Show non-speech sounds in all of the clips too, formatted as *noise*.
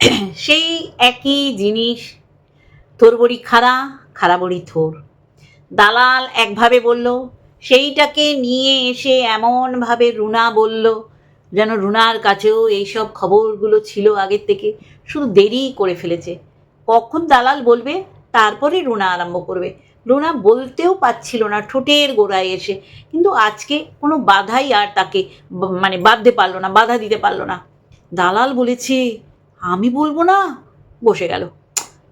*coughs* সেই একই জিনিস, থোর বড়ি খাড়া খাড়া বড়ি থোর। দালাল একভাবে বলল, সেইটাকে নিয়ে এসে এমনভাবে রুনা বলল, যেন রুনার কাছেও এইসব খবরগুলো ছিল আগের থেকে, শুধু দেরি করে ফেলেছে। কখন দালাল বলবে? তারপরে রুনা আরম্ভ করবে। রুনা বলতেও পাচ্ছিল না, ঠোঁটের গোড়ায় এসে। কিন্তু আজকে কোনো বাধাই আর তাকে মানে বাঁধতে পারল না, বাধা দিতে পারল না। দালাল বলেছে আমি বলব না, বসে গেল।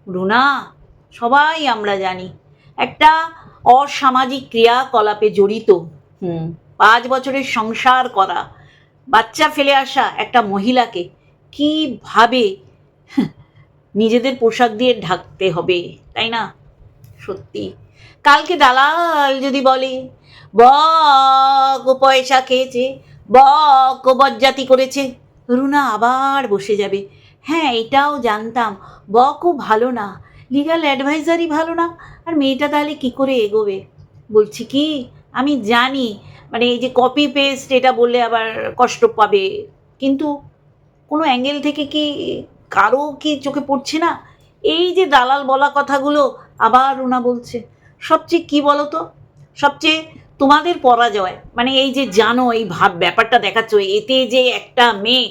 রুনা, সবাই আমরা জানি, একটা অসামাজিক ক্রিয়াকলাপে জড়িত। হুম, পাঁচ বছরের সংসার করা, বাচ্চা ফেলে আসা একটা মহিলাকে কীভাবে নিজেদের পোশাক দিয়ে ঢাকতে হবে, তাই না? সত্যি। কালকে দালাল যদি বলে, বক পয়সা খেয়েছে, বক বজ্জাতি করেছে। রুনা আবার বসে যাবে। হ্যাঁ এটাও জানতাম। বকও ভালো না। লিগাল অ্যাডভাইজারই ভালো না? আর মেয়েটা তাহলে কি করে এগোবে? বলছি কি? আমি জানি। মানে এই যে কপি পেস্ট এটা বললে আবার কষ্ট পাবে। কিন্তু কোনো অ্যাঙ্গেল থেকে কি কারও কি চোখে পড়ছে না? এই যে দালাল বলা কথাগুলো আবার ওনা বলছে। সবচেয়ে কি বলো তো সবচেয়ে তোমাদের পরাজয়। মানে এই যে জানো, এই ভাব, ব্যাপারটা দেখাচ্ছ, এতে যে একটা মেয়ে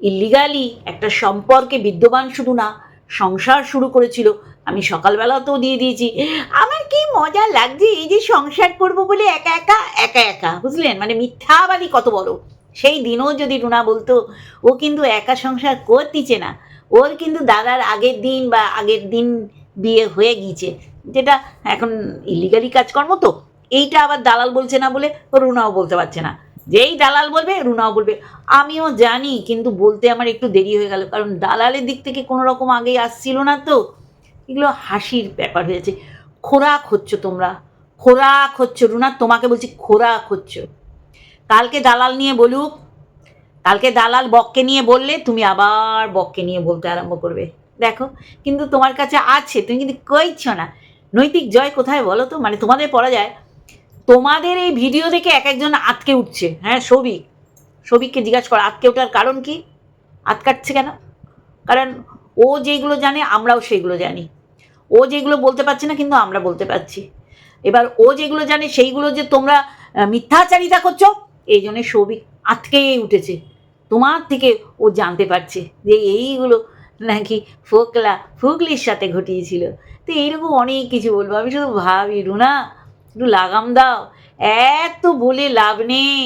ইলিগালি একটা সম্পর্কে বিদ্যমান শুধু না, সংসার শুরু করেছিল। আমি সকালবেলাতেও দিয়ে দিয়েছি। আমার কি মজা লাগছে এই যে সংসার করব বলে একা একা? একা একা, বুঝলেন? মানে মিথ্যাবাদী কত বড়। সেই দিনও যদি রুনা বলতো, ও কিন্তু একা সংসার করতিছে না। ওর কিন্তু দাদার আগের দিন বা আগের দিন বিয়ে হয়ে গিয়েছে। যেটা এখন ইলিগালি কাজকর্ম তো। এইটা আবার দালাল বলছে না বলে রুনাও বলতে পারছে না। যেই দালাল বলবে, রুনাও বলবে। আমিও জানি, কিন্তু বলতে আমার একটু দেরি হয়ে গেল, কারণ দালালের দিক থেকে কোনো রকম আগেই আসছিল না তো। এগুলো হাসির ব্যাপার হয়েছে। খোরাক হচ্ছ তোমরা, খোরাক হচ্ছ। রুনা, তোমাকে বলছি খোরাক হচ্ছ। কালকে দালাল নিয়ে বলুক, কালকে দালাল বককে নিয়ে বললে তুমি আবার বককে নিয়ে বলতে আরম্ভ করবে। দেখো, কিন্তু তোমার কাছে আছে, তুমি কিন্তু কইছো না। নৈতিক জয় কোথায় বলো তো? মানে তোমাদের পড়া যায় তোমাদের এই ভিডিও দেখে এক একজন আটকে উঠছে। হ্যাঁ সৌভিক। সৌভিককে জিজ্ঞাসা করা আটকে ওঠার কারণ কি? আটকাচ্ছে কেন? কারণ ও যেগুলো জানে, আমরাও সেগুলো জানি। ও যেগুলো বলতে পারছে না, কিন্তু আমরা বলতে পারছি। এবার ও যেগুলো জানে, সেইগুলো যে তোমরা মিথ্যাচারিতা করছ, এই জন্য সৌভিক আটকেই উঠেছে। তোমার থেকে ও জানতে পারছে যে এইগুলো নাকি ফোকলা, ফুকলির সাথে ঘটিয়েছিল। তো এইরকম অনেক কিছু বলব। আমি শুধু ভাবি, রুনা একটু লাগাম দাও। এত বলে লাভ নেই।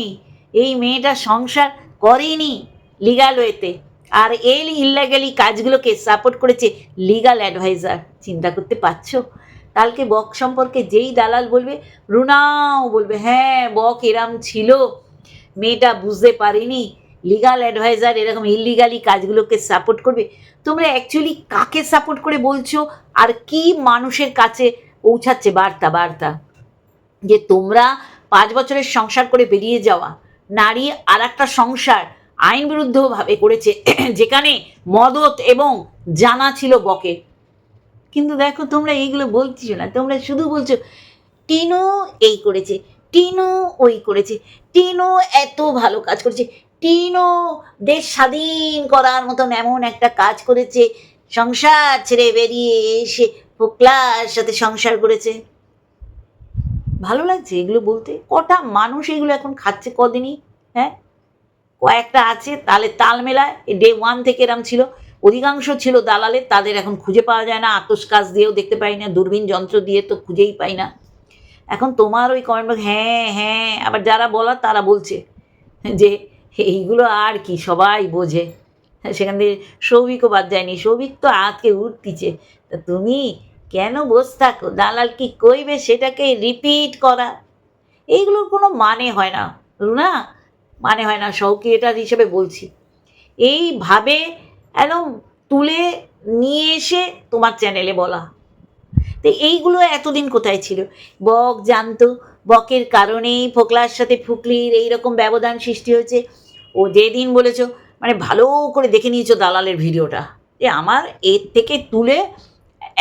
এই মেয়েটা সংসার করেনি লিগাল ওয়েতে আর এই ইল্লাগালি কাজগুলোকে সাপোর্ট করেছে লিগাল অ্যাডভাইজার চিন্তা করতে পারছ? কালকে বক সম্পর্কে যেই দালাল বলবে, রুনাও বলবে হ্যাঁ বক এরাম ছিল। মেয়েটা বুঝতে পারেনি। লিগাল অ্যাডভাইজার এরকম ইলিগালি কাজগুলোকে সাপোর্ট করবে। তোমরা অ্যাকচুয়ালি কাকে সাপোর্ট করে বলছো? আর কি মানুষের কাছে পৌঁছাচ্ছে? বার্তা বার্তা। যে তোমরা পাঁচ বছরের সংসার করে বেরিয়ে যাওয়া, নারী আর একটা সংসার আইন বিরুদ্ধভাবে করেছে, *clears throat* যেখানে মদত এবং জানা ছিল বকে। কিন্তু দেখো, তোমরা এইগুলো বলছো না, তোমরা শুধু বলছো, টিনু এই করেছে, টিনু ওই করেছে, টিনু এত ভালো কাজ করেছে টিনু দেশ স্বাধীন করার মতন এমন একটা কাজ করেছে, সংসার ছেড়ে বেরিয়ে এসে ফোকলার সাথে সংসার করেছে। ভালো লাগছে এগুলো বলতে? কটা মানুষ এগুলো এখন খাচ্ছে কদিনই? হ্যাঁ? কয়েকটা আছে তাহলে তাল মেলায় ডে ওয়ান থেকে এরম ছিল। অধিকাংশ ছিল দালালের তাদের এখন খুঁজে পাওয়া যায় না। আতস কাজ দিয়েও দেখতে পাই না, দূরবীন যন্ত্র দিয়ে তো খুঁজেই পাই না। এখন তোমার ওই কমেন্ট বক্স হ্যাঁ হ্যাঁ আবার যারা বলার তারা বলছে যে এইগুলো আর কি, সবাই বোঝে। সেখান থেকে সৌভিকও বাদ যায়নি। সৌভিক তো আজকে উঠতিছে। তা তুমি কেন বস থাকো? দালাল কি কইবে সেটাকে রিপিট করা? এইগুলোর কোনো মানে হয় না। রুনা মানে হয় না সৌক্রিয়েটার হিসেবে বলছি। এইভাবে একদম তুলে নিয়ে এসে তোমার চ্যানেলে বলা। তো এইগুলো এতদিন কোথায় ছিল? বক জানতো, বকের কারণেই ফোকলার সাথে ফুকলির এইরকম ব্যবধান সৃষ্টি হয়েছে। ও যেদিন বলেছ মানে ভালো করে দেখে নিয়েছো দালালের ভিডিওটা। যে আমার এর থেকে তুলে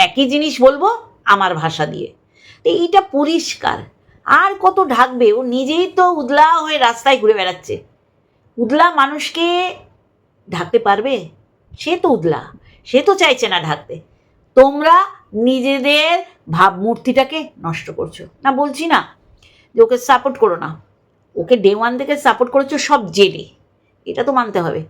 একই জিনিস বলব আমার ভাষা দিয়ে। তো এইটা পরিষ্কার। আর কত ঢাকবে? ও নিজেই তো উদলা হয়ে রাস্তায় ঘুরে বেড়াচ্ছে। উদলা মানুষকে ঢাকতে পারবে? সে তো উদলা। সে তো চাইছে না ঢাকতে। তোমরা নিজেদের ভাবমূর্তিটাকে নষ্ট করছ। না, বলছি না যে ওকে সাপোর্ট করো না। ওকে ডে ওয়ান থেকে সাপোর্ট করেছ সব জেলে। এটা তো মানতে হবে।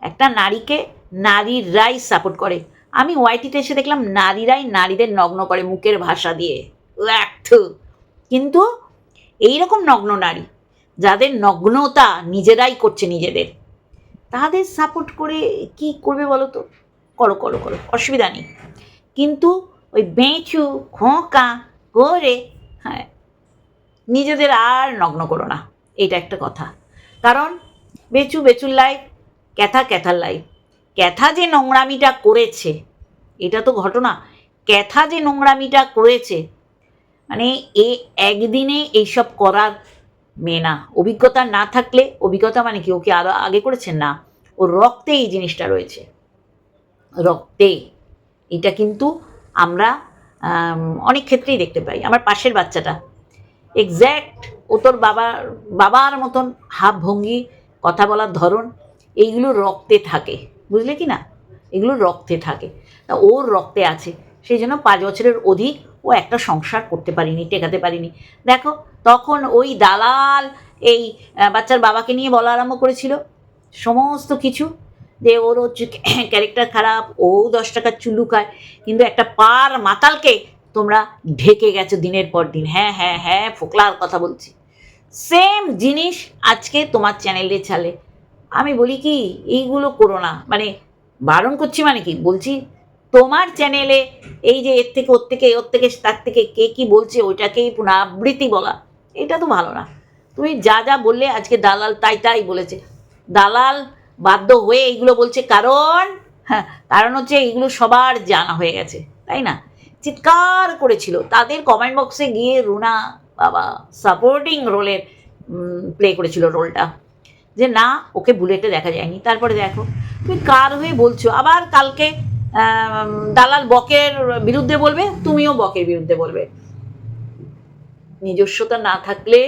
একটা নারীকে নারীরাই সাপোর্ট করে। আমি ওয়াইটিতে এসে দেখলাম নারীরাই নারীদের নগ্ন করে মুখের ভাষা দিয়ে। কিন্তু এইরকম নগ্ন নারী, যাদের নগ্নতা নিজেরাই করছে নিজেদের, তাদের সাপোর্ট করে কি করবে বলো তো করো করো করো, অসুবিধা নেই। কিন্তু ওই বেঁচু, খোঁকা করে হ্যাঁ নিজেদের আর নগ্ন করো না। এটা একটা কথা। কারণ বেচু, বেচুর লাইফ ক্যাথা, ক্যাথার লাইফ ক্যাথা যে নোংরামিটা করেছে, এটা তো ঘটনা, ক্যাথা যে নোংরামিটা করেছে মানে এ একদিনে এইসব করার মেয়ে না। অভিজ্ঞতা না থাকলে, অভিজ্ঞতা মানে কি? ওকে আরও আগে করেছেন না। ওর রক্তে এই জিনিসটা রয়েছে। রক্তে। এটা কিন্তু আমরা অনেক ক্ষেত্রেই দেখতে পাই। আমার পাশের বাচ্চাটা। এক্স্যাক্ট ও তোর বাবার বাবার মতন হাব ভঙ্গি কথা বলার ধরন, এইগুলো রক্তে থাকে। বুঝলে কি না? এগুলো রক্তে থাকে। তা ওর রক্তে আছে, সেই জন্য পাঁচ বছরের অধিক ও একটা সংসার করতে পারিনি, টেকাতে পারিনি। দেখো, তখন ওই দালাল এই বাচ্চার বাবাকে নিয়ে বলা আরম্ভ করেছিল। সমস্ত কিছু। যে ওর ক্যারেক্টার *coughs* খারাপ, ও দশ টাকার চুল্লু খায়, কিন্তু একটা পার মাতালকে তোমরা ঢেকে গেছো দিনের পর দিন। হ্যাঁ হ্যাঁ হ্যাঁ ফোকলার কথা বলছি। সেম জিনিস আজকে তোমার চ্যানেলে চালে। আমি বলি কি, এইগুলো করো না। মানে বারণ করছি মানে কি? বলছি, তোমার চ্যানেলে এই যে এর থেকে, ওর থেকে ওর থেকে, তার থেকে কে কি বলছে, ওইটাকেই পুনরাবৃত্তি বলা। এটা তো ভালো না। তুমি যা যা বললে আজকে দালাল তাই তাই বলেছে। দালাল বাধ্য হয়ে এইগুলো বলছে কারণ হ্যাঁ কারণ হচ্ছে এইগুলো সবার জানা হয়ে গেছে, তাই না? চিৎকার করেছিল। তাদের কমেন্ট বক্সে গিয়ে রুনা বাবা সাপোর্টিং রোলের প্লে করেছিল রোলটা যে না, ওকে বুলেটে দেখা যায়নি। তারপরে দেখো, তুমি কার হয়ে বলছো? আবার কালকে দালাল বকের বিরুদ্ধে বলবে, তুমিও বকের বিরুদ্ধে বলবে। নিজস্বতা না থাকলে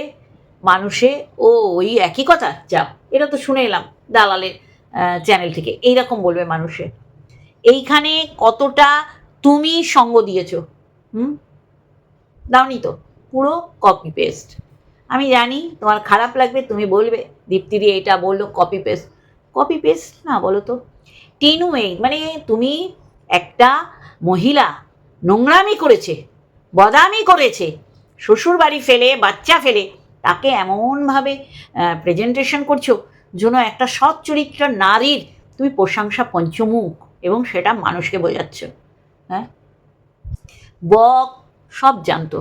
মানুষে, ও, ওই একই কথা যা এটা তো শুনে এলাম দালালের চ্যানেল থেকে। এইরকম বলবে মানুষে। এইখানে কতটা তুমি সঙ্গ দিয়েছ, হুম? দাওনি তো, পুরো কপি পেস্ট আমি জানি তোমার খারাপ লাগবে, তুমি বলবে, দীপ্তিদি এটা বলল কপি পেস্ট কপি পেস্ট না বলো তো। টিনু এই মানে তুমি একটা মহিলা নোংরামি করেছে, বদামি করেছে, শ্বশুর বাড়ি ফেলে, বাচ্চা ফেলে, তাকে এমনভাবে প্রেজেন্টেশন করছ যেন একটা সৎ চরিত্র নারীর, তুমি প্রশংসা পঞ্চমুখ এবং সেটা মানুষকে বোঝাচ্ছ। হ্যাঁ? বক, সব জানতো।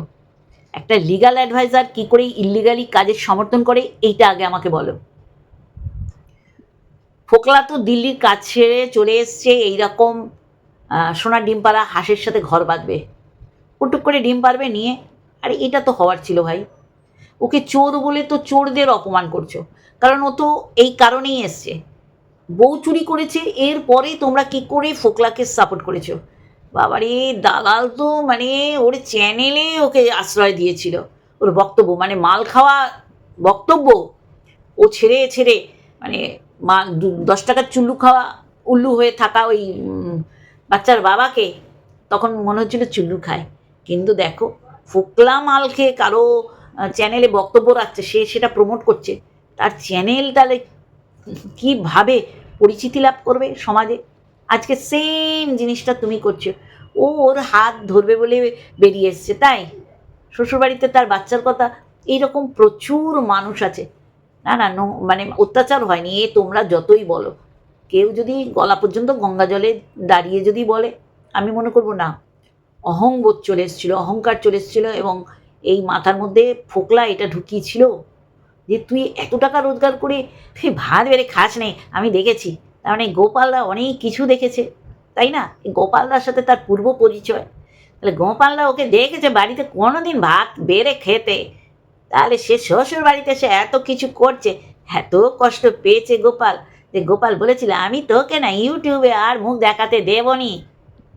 একটা লিগাল অ্যাডভাইজার কি করে ইলিগালি কাজের সমর্থন করে, এইটা আগে আমাকে বলো। ফোকলা তো দিল্লির কাজ ছেড়ে চলে এসছে, এইরকম সোনার ডিম পাড়া হাঁসের সাথে ঘর বাঁধবে। উটুক করে ডিম পারবে নিয়ে, আরে এটা তো হওয়ার ছিল ভাই। ওকে চোর বলে তো চোরদের অপমান করছ, কারণ ও তো এই কারণেই এসছে। বউ চুরি করেছে, এরপরে তোমরা কি করে ফোকলাকে সাপোর্ট করেছ? বাবারে, দালাল তো মানে ওর চ্যানেলে ওকে আশ্রয় দিয়েছিল। ওর বক্তব্য মানে মাল খাওয়া বক্তব্য, ও ছেড়ে ছেড়ে মানে মা দশ টাকার চুল্লু খাওয়া, উল্লু হয়ে থাকা ওই বাচ্চার বাবাকে তখন মনে হচ্ছিল চুল্লু খায়। কিন্তু দেখো, ফোকলা মাল খেয়ে কারও চ্যানেলে বক্তব্য রাখছে, সে সেটা প্রমোট করছে। তার চ্যানেল তাহলে কীভাবে পরিচিতি লাভ করবে সমাজে? আজকে সেম জিনিসটা তুমি করছ। ও ওর হাত ধরবে বলে বেরিয়ে এসছে, তাই? শ্বশুরবাড়িতে তার বাচ্চার কথা, এইরকম প্রচুর মানুষ আছে। না না, নো মানে অত্যাচার হয়নি, এ তোমরা যতই বলো। কেউ যদি গলা পর্যন্ত গঙ্গা জলে দাঁড়িয়ে যদি বলে, আমি মনে করব না, অহংবোধ চলে এসেছিল, অহংকার চলে এসেছিল এবং এই মাথার মধ্যে ফোকলা এটা ঢুকিয়েছিল যে, তুই এত টাকা রোজগার করে, তুই ভাত বেড়ে খাস নে, আমি দেখেছি। তার মানে গোপালদা অনেক কিছু দেখেছে, তাই না? গোপালদার সাথে তার পূর্ব পরিচয়। তাহলে গোপালদা ওকে দেখেছে বাড়িতে কোনোদিন ভাত বেড়ে খেতে। তাহলে সে শ্বশুর বাড়িতে সে এত কিছু করছে। এত কষ্ট পেয়েছে গোপাল। যে গোপাল বলেছিল, আমি তোকে না ইউটিউবে আর মুখ দেখাতে দেবনি।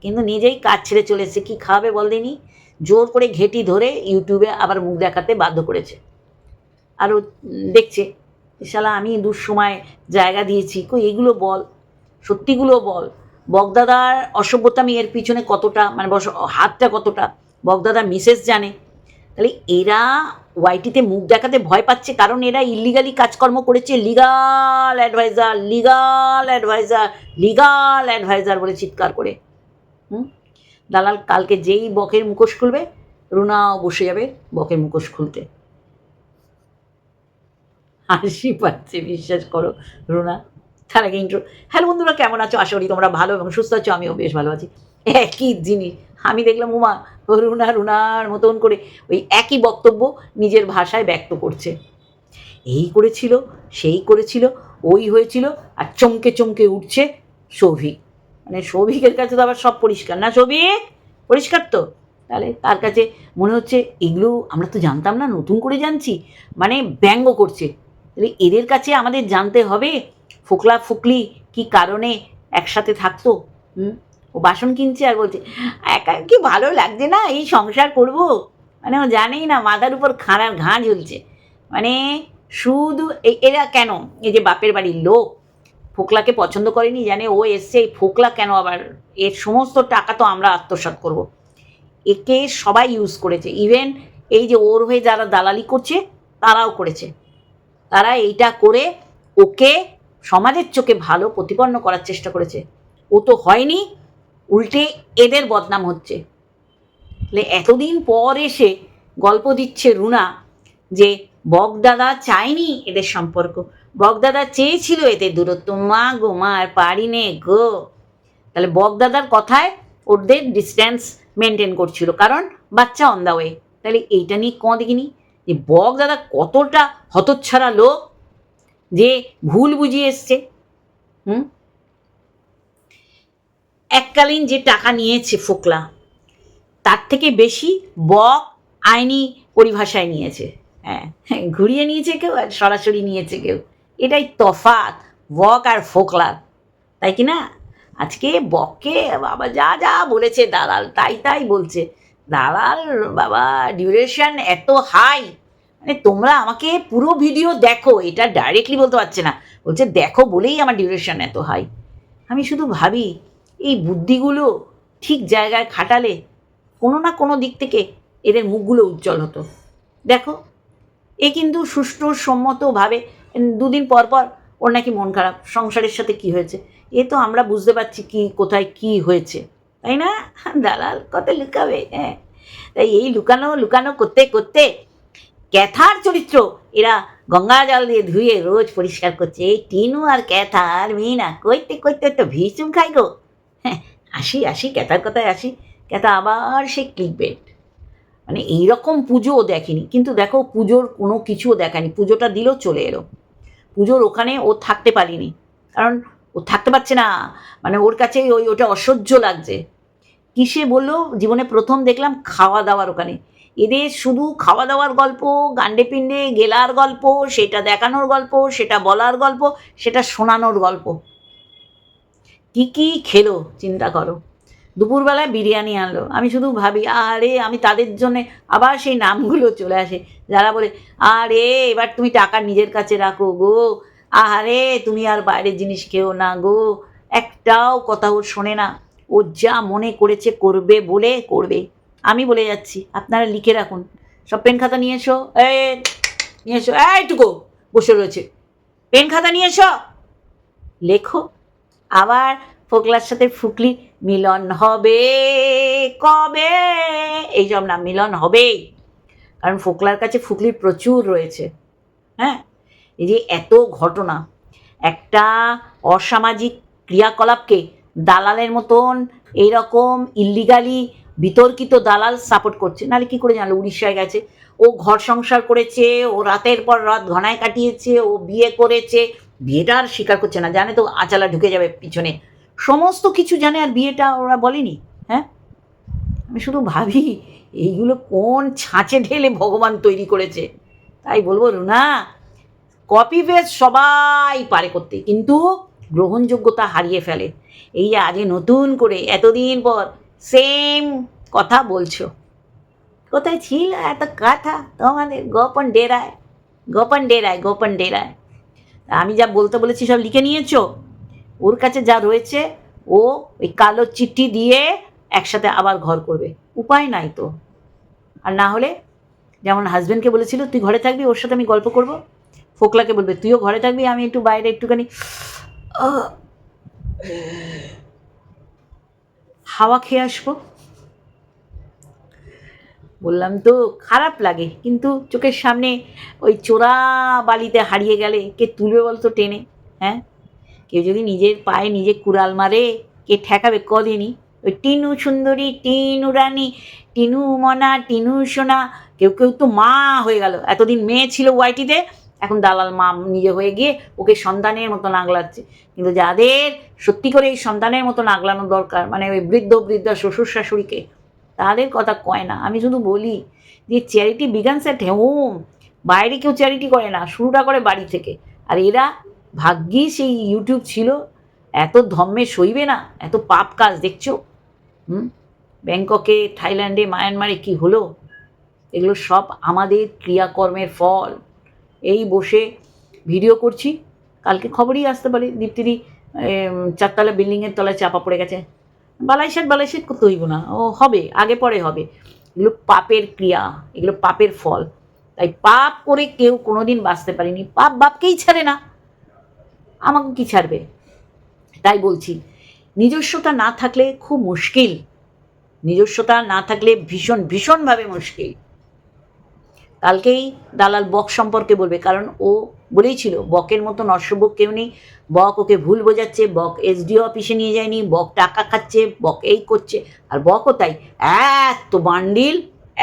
কিন্তু নিজেই কাজ ছেড়ে চলে এসেছে। কী খাওয়াবে বল দিনি? জোর করে ঘেটি ধরে ইউটিউবে আবার মুখ দেখাতে বাধ্য করেছে। আরও দেখছে। শালা আমি দুঃসময় জায়গা দিয়েছি। কই, এগুলো বল, সত্যিগুলো বল। বগদাদার অসভ্যতামি এর পিছনে কতটা মানে বস, হাতটা কতটা, বগদাদার মিসেস জানে। তাহলে এরা ওয়াইটিতে মুখ দেখাতে ভয় পাচ্ছে কারণ এরা ইলিগালি কাজকর্ম করেছে। Legal adviser legal adviser legal adviser বলে চিৎকার করে। হুম? দালাল কালকে যেই বকের মুখোশ খুলবে রুনাও বসে যাবে বকের মুখোশ খুলতে। হাসি পাচ্ছে বিশ্বাস করো, রুনা। তার আগে ইন্ট্রো হ্যালো বন্ধুরা, কেমন আছো? আশা করি তোমরা ভালো এবং সুস্থ আছো, আমিও বেশ ভালো আছি। একই জিনিস, আমি দেখলাম উমা, রুনা, রুনার মতন করে ওই একই বক্তব্য নিজের ভাষায় ব্যক্ত করছে। এই করেছিল, সেই করেছিল, ওই হয়েছিল, আর চমকে চমকে উঠছে সৌভিক মানে সৌভিকের কাছে তো আবার সব পরিষ্কার। না সৌভিক পরিষ্কার তো? তাহলে তার কাছে মনে হচ্ছে, এগুলো আমরা তো জানতাম না, নতুন করে জানছি। মানে ব্যঙ্গ করছে। তাহলে এদের কাছে আমাদের জানতে হবে, ফোকলা ফুকলি কি কারণে একসাথে থাকতো? হুম? ও বাসন কিনছে আর বলছে, একা কি ভালো লাগছে না? এই সংসার করব? মানে ও জানেই না, মাথার উপর খাঁড়ার ঘা ঝুলছে। মানে শুধু এরা কেন? এই যে বাপের বাড়ির লোক, ফোকলাকে পছন্দ করেনি, জানে ও এসছে, এই ফোকলা কেন আবার এর সমস্ত টাকা তো আমরা আত্মসাৎ করব। একে সবাই ইউজ করেছে। ইভেন এই যে ওর হয়ে যারা দালালি করছে, তারাও করেছে। তারা এইটা করে ওকে, সমাজের চোখে ভালো প্রতিপন্ন করার চেষ্টা করেছে। ও তো হয়নি, উল্টে এদের বদনাম হচ্ছে। এতদিন পর এসে গল্প দিচ্ছে রুনা যে বগদাদা চায়নি এদের সম্পর্ক। বগদাদা চেয়েছিল এতে দূরত্ব। মা গো, মা, আর পারি নে গো। তাহলে বগদাদার কথায় ওদের ডিস্ট্যান্স মেনটেন করছিল। কারণ বাচ্চা অন দা ওয়ে তাহলে এইটা নিয়ে কঁ দেখিনি যে বক দাদা কতটা হতচ্ছাড়া লোক যে ভুল বুঝিয়ে এসছে, হুম? এককালীন যে টাকা নিয়েছে ফোকলা, তার থেকে বেশি বক আইনি পরিভাষায় নিয়েছে। হ্যাঁ ঘুরিয়ে নিয়েছে কেউ আর সরাসরি নিয়েছে কেউ? এটাই তফাৎ, বক আর ফোকলার তাই কি না? আজকে বককে বাবা যা যা বলেছে দালাল, তাই তাই বলছে। দালাল বাবা ডিউরেশন এত হাই মানে তোমরা আমাকে পুরো ভিডিও দেখো, এটা ডাইরেক্টলি বলতে পারছে না। বলছে, দেখো বলেই আমার ডিউরেশন এত হাই আমি শুধু ভাবি, এই বুদ্ধিগুলো ঠিক জায়গায় খাটালে কোনো না কোনো দিক থেকে এদের মুখগুলো উজ্জ্বল হতো। দেখো, এ কিন্তু সুষ্ঠু সম্মতভাবে দুদিন পর পর ওর নাকি মন খারাপ। সংসারের সাথে কি হয়েছে? এ তো আমরা বুঝতে পারছি কি, কোথায় কি হয়েছে। তাই না? *laughs* দালাল, কত লুকাবে হ্যাঁ। তাই এই লুকানো লুকানো করতে করতে ক্যাথার চরিত্র। এরা গঙ্গা জল দিয়ে ধুয়ে রোজ পরিষ্কার করছে। এই টিনু আর ক্যাথা আর মিনা, কইতে কইতে তো ভীষণ খাই গো। হ্যাঁ আসি আসি, ক্যাথার কথায় আসি। ক্যাথা আবার সে ক্লিক বেট মানে এইরকম পুজোও দেখেনি। কিন্তু দেখো, পুজোর কোনো কিছুও দেখায়নি। পুজোটা দিলেও চলে এলো। পুজোর ওখানে ও থাকতে পারিনি। কারণ ও থাকতে পারছে না। মানে ওর কাছে ওই, ওটা অসহ্য লাগছে। কিসে বলল? জীবনে প্রথম দেখলাম খাওয়া দাওয়ার ওখানে। এদের শুধু খাওয়া দাওয়ার গল্প গান্ডে পিণ্ডে গেলার গল্প, সেটা দেখানোর গল্প, সেটা বলার গল্প, সেটা শোনানোর গল্প। কি কি খেলো, চিন্তা করো। দুপুরবেলায় বিরিয়ানি আনলো। আমি শুধু ভাবি, আরে, আমি তাদের জন্য আবার সেই নামগুলো চলে আসে। যারা বলে, আরে, এবার তুমি টাকা নিজের কাছে রাখো গো। আরে তুমি আর বাইরের জিনিস খেও না গো। একটাও কথা ও শোনে না। ও যা মনে করেছে করবে বলে করবে। আমি বলে যাচ্ছি, আপনারা লিখে রাখুন। সব পেন খাতা নিয়ে এসো, এই, নিয়ে এসো এইটুকু বসে রয়েছে। পেন খাতা নিয়ে এসো। লেখো। আবার ফোকলার সাথে ফুকলি মিলন হবে কবে? এই এইসব না মিলন হবেই। কারণ ফোকলার কাছে ফুকলি প্রচুর রয়েছে। হ্যাঁ? এই যে এত ঘটনা। একটা অসামাজিক ক্রিয়াকলাপকে দালালের মতন এইরকম ইল্লিগালি বিতর্কিত দালাল সাপোর্ট করছে। নাহলে কী করে জানলো? উড়িষ্যায় গেছে। ও ঘর সংসার করেছে, ও রাতের পর রাত ঘনায় কাটিয়েছে, ও বিয়ে করেছে। বিয়েটা আর স্বীকার করছে না। জানে তো আচালা ঢুকে যাবে পিছনে। সমস্ত কিছু জানে আর বিয়েটা ওরা বলেনি হ্যাঁ? আমি শুধু ভাবি, এইগুলো কোন ছাঁচে ঢেলে ভগবান তৈরি করেছে? তাই বলব, রুনা কপি পেস্ট সবাই পারে করতে, কিন্তু গ্রহণযোগ্যতা হারিয়ে ফেলে। এই যে আজকে নতুন করে, এতদিন পর সেম কথা বলছো। কোথায় ছিল এত কথা? তোমাদের গোপন ডেরায় গোপন ডেরায় গোপন ডেরায়। আমি যা বলতে বলেছি সব লিখে নিয়েছো। ওর কাছে যা রয়েছে, ও ওই কালো চিঠি দিয়ে একসাথে আবার ঘর করবে। উপায় নাই তো। আর না হলে যেমন হাজব্যান্ডকে বলেছিল, তুই ঘরে থাকবি, ওর সাথে আমি গল্প করব? ফোকলাকে বলবে, তুইও ঘরে থাকবি, আমি একটু বাইরে একটুখানি হাওয়া খেয়ে আসব। বললাম, তো খারাপ লাগে, কিন্তু চোখের সামনে ওই চোরা বালিতে হারিয়ে গেলে কে তুলবে বলতো টেনে হ্যাঁ? কেউ যদি নিজের পায়ে নিজে কুড়াল মারে, কে ঠেকাবে কদিনই? ওই টিনু সুন্দরী, টিনু রানী, টিনু মনা, টিনু সোনা, কেউ কেউ তো মা হয়ে গেল। এতদিন মেয়ে ছিল ওয়াইটিতে এখন দালাল মা নিজে হয়ে গিয়ে ওকে সন্তানের মতো নাগলাচ্ছে কিন্তু যাদের সত্যি করে এই সন্তানের মতো নাগলানো দরকার মানে ওই বৃদ্ধ, বৃদ্ধা, শ্বশুর, শাশুড়িকে, তাদের কথা কয় না। আমি শুধু বলি যে চ্যারিটি বিগানস অ্যাট হোম বাইরে কেউ চ্যারিটি করে না, শুরুটা করে বাড়ি থেকে। আর এরা ভাগ্যিস এই ইউটিউব ছিল। এত ধম্মে সইবে না, এত পাপ কাজ, দেখছ? হুম? ব্যাংককে, থাইল্যান্ডে, মায়ানমারে কি হলো? এগুলো সব আমাদের ক্রিয়াকর্মের ফল। এই বসে ভিডিও করছি। কালকে খবরই আসতে পারে, দীপ্তিদি চারতলা বিল্ডিংয়ের তলায় চাপা পড়ে গেছে। বালাইশেট বালাইশেট করতে হইব না। ও হবে, আগে পরে হবে। এগুলো পাপের ক্রিয়া, এগুলো পাপের ফল। তাই পাপ করে কেউ কোনোদিন বাঁচতে পারেনি। পাপ বাপকেই ছাড়ে না। আমাকে কি ছাড়বে? তাই বলছি, নিজস্বতা না থাকলে খুব মুশকিল। নিজস্বতা না থাকলে ভীষণ, ভীষণভাবে মুশকিল। কালকেই দালাল বক সম্পর্কে বলবে, কারণ ও বলেই ছিল, বকের মতো নরসভ্য কেউ নেই। বক ওকে ভুল বোঝাচ্ছে, বক এসডিও অফিসে নিয়ে যায়নি, বক টাকা খাচ্ছে, বক এই করছে, আর বকও তাই। এত বান্ডিল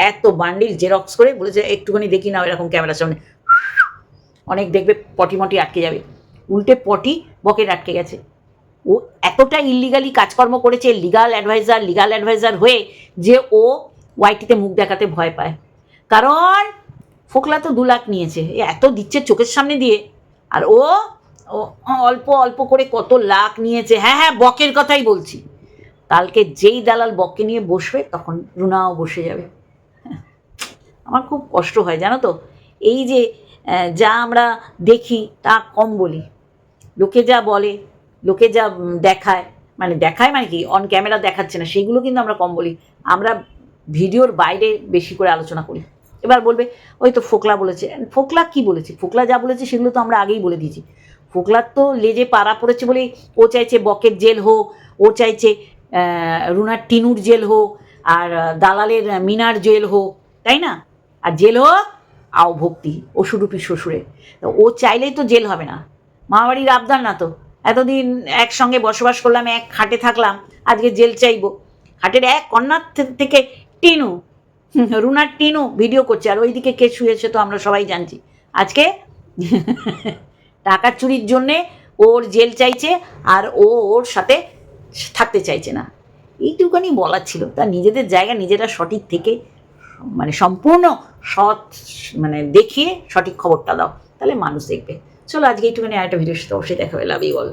এত বান্ডিল, জেরক্স করে বলেছে, একটুখানি দেখি না এরকম ক্যামেরার সামনে। অনেক দেখবে পটি মটি আটকে যাবে। উল্টে পটি বকের আটকে গেছে। ও এতটা ইলিগালি কাজকর্ম করেছে লিগাল অ্যাডভাইজার লিগাল অ্যাডভাইজার হয়ে যে ও ওয়াইটিতে মুখ দেখাতে ভয় পায়। কারণ ফোকলা তো দু লাখ নিয়েছে। এত দিচ্ছে চোখের সামনে দিয়ে। আর ও অল্প অল্প করে কত লাখ নিয়েছে। হ্যাঁ হ্যাঁ বকের কথাই বলছি। কালকে যেই দালাল বককে নিয়ে বসবে, তখন রুনাও বসে যাবে। আমার খুব কষ্ট হয়, জানো তো? এই যে যা আমরা দেখি, তা কম বলি। লোকে যা বলে, লোকে যা দেখায় মানে দেখায় মানে কি? অন ক্যামেরা দেখাচ্ছে না, সেগুলো কিন্তু আমরা কম বলি। আমরা ভিডিওর বাইরে বেশি করে আলোচনা করি। এবার বলবে, ওই তো ফোকলা বলেছে। ফোকলা কি বলেছে? ফোকলা যা বলেছে সেগুলো তো আমরা আগেই বলে দিয়েছি। ফোকলার তো লেজে পাড়া পড়েছে বলেই ও চাইছে বকের জেল হোক, ও চাইছে রুনার টিনুর জেল হোক, আর দালালের মিনার জেল হোক, তাই না? আর জেল হোক, আও ভক্তি, অসুরূপী শ্বশুরে ও চাইলেই তো জেল হবে না। মামাবাড়ির আবদার না তো। এতদিন একসঙ্গে বসবাস করলাম, এক খাটে থাকলাম, আজকে জেল চাইব। খাটের এক কন্যার থেকে টিনু *laughs* রুনার টিনু ভিডিও করছে, আর ওইদিকে কে শুয়েছে তো আমরা সবাই জানছি। আজকে *laughs* টাকা চুরির জন্যে ওর জেল চাইছে, আর ও ওর সাথে থাকতে চাইছে না। এইটুখানি বলার ছিল। তা নিজেদের জায়গা নিজেরা সঠিক থেকে মানে সম্পূর্ণ সৎ মানে দেখিয়ে সঠিক খবরটা দাও, তাহলে মানুষ দেখবে। চলো আজকে একটুখানি আরেকটা ভিডিওর সাথে অবশ্যই দেখা হবে। Love you all